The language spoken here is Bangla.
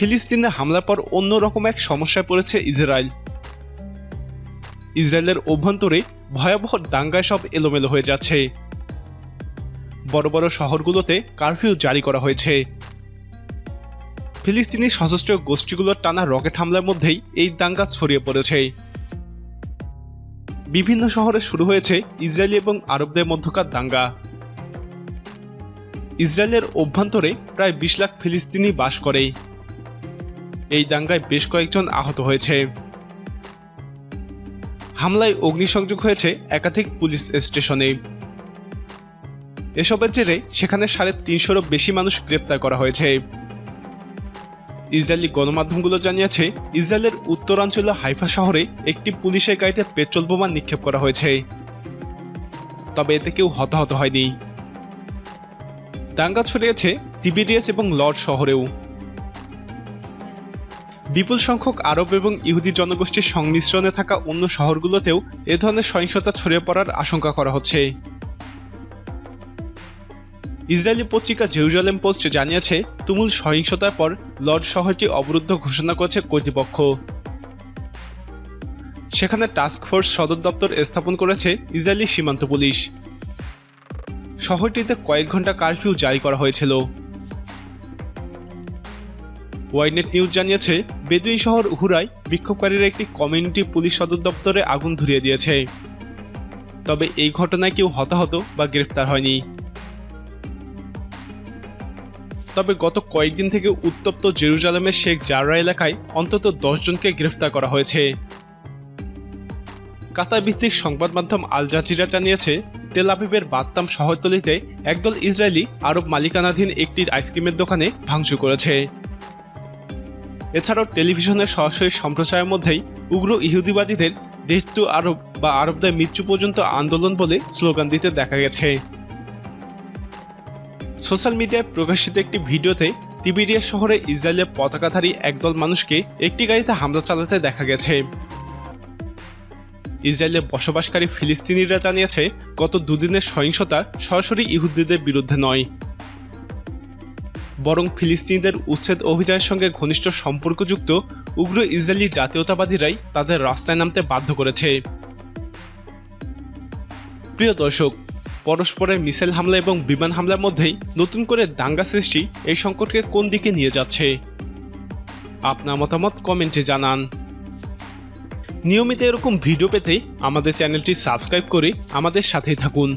ফিলিস্তিনে হামলার পর অন্যরকম এক সমস্যায় পড়েছে ইসরায়েল। ইসরায়েলের অভ্যন্তরে ভয়াবহ দাঙ্গায় সব এলোমেলো হয়ে যাচ্ছে। বড় বড় শহরগুলোতে কারফিউ জারি করা হয়েছে। ফিলিস্তিনি সশস্ত্র গোষ্ঠীগুলোর টানা রকেট হামলার মধ্যেই এই দাঙ্গা ছড়িয়ে পড়েছে। বিভিন্ন শহরে শুরু হয়েছে ইসরায়েলি এবং আরবদের মধ্যকার দাঙ্গা। ইসরায়েলের অভ্যন্তরে প্রায় বিশ লাখ ফিলিস্তিনি বাস করে। এই দাঙ্গায় বেশ কয়েকজন আহত হয়েছে। হামলায় অগ্নিসংযোগ হয়েছে একাধিক পুলিশ স্টেশনে। এসবের জেরে সেখানে সাড়ে তিনশোরও বেশি মানুষ গ্রেপ্তার করা হয়েছে। ইসরায়েলি গণমাধ্যমগুলো জানিয়েছে, ইসরায়েলের উত্তরাঞ্চলীয় হাইফা শহরে একটি পুলিশের গাড়িতে পেট্রোল বোমা নিক্ষেপ করা হয়েছে। তবে এতে কেউ হতাহত হয়নি। দাঙ্গা ছড়িয়েছে তিবিরিয়াস এবং লর্ড শহরেও। বিপুল সংখ্যক আরব এবং ইহুদি জনগোষ্ঠীর সংমিশ্রণে থাকা অন্য শহরগুলোতেও এ ধরনের সহিংসতা ছড়িয়ে পড়ার আশঙ্কা করা হচ্ছে। ইসরায়েলি পত্রিকা জেরুজালেম পোস্ট জানিয়েছে, তুমুল সহিংসতার পর লর্ড শহরটি অবরুদ্ধ ঘোষণা করেছে কর্তৃপক্ষ। সেখানে টাস্ক ফোর্স সদর দপ্তর স্থাপন করেছে ইসরায়েলি সীমান্ত পুলিশ। শহরটিতে কয়েক ঘণ্টা কারফিউ জারি করা হয়েছিল। ওয়াইনেট নিউজ জানিয়েছে, বেদুইন শহর উহুরায় বিক্ষোভকারীরা একটি কমিউনিটি পুলিশ সদর দপ্তরে আগুন ধরিয়ে দিয়েছে। তবে এই ঘটনায় কেউ হতাহত বা গ্রেফতার হয়নি। তবে গত কয়েকদিন থেকে উত্তপ্ত জেরুজালেমের শেখ জাররা এলাকায় অন্তত জনকে গ্রেফতার করা হয়েছে। কাতার ভিত্তিক সংবাদ মাধ্যম আল জাজিরা জানিয়েছে, তেল আবিবের বাত্তাম শহরতলিতে একদল ইসরায়েলি আরব মালিকানাধীন একটি আইসক্রিমের দোকানে ভাঙচুর করেছে। এছাড়াও টেলিভিশনের সরাসরি সম্প্রচারের মধ্যেই উগ্র ইহুদিবাদীদের দেশ টু আরব বা আরবদের মৃত্যু পর্যন্ত আন্দোলন বলে স্লোগান দিতে দেখা গেছে। সোশ্যাল মিডিয়ায় প্রকাশিত একটি ভিডিওতে তিবিরিয়া শহরে ইসরায়েলের পতাকাধারী একদল মানুষকে একটি গাড়িতে হামলা চালাতে দেখা গেছে। ইসরায়েলে বসবাসকারী ফিলিস্তিনিরা জানিয়েছে, গত দুদিনের সহিংসতা সরাসরি ইহুদিদের বিরুদ্ধে নয়। বরং ফিলিস্তিনিদের উচ্ছেদ অভিযানের সঙ্গে ঘনিষ্ঠ সম্পর্কযুক্ত উগ্র ইসরায়েলি জাতীয়তাবাদীরাই তাদের রাস্তায় নামতে বাধ্য করেছে। প্রিয় দর্শক, পরস্পরের মিসাইল হামলা এবং বিমান হামলার মধ্যেই নতুন করে দাঙ্গা সৃষ্টি এই সংকটকে কোন দিকে নিয়ে যাচ্ছে? আপনার মতামত কমেন্টে জানান। নিয়মিত এরকম ভিডিও পেতে আমাদের চ্যানেলটি সাবস্ক্রাইব করে আমাদের সাথেই থাকুন।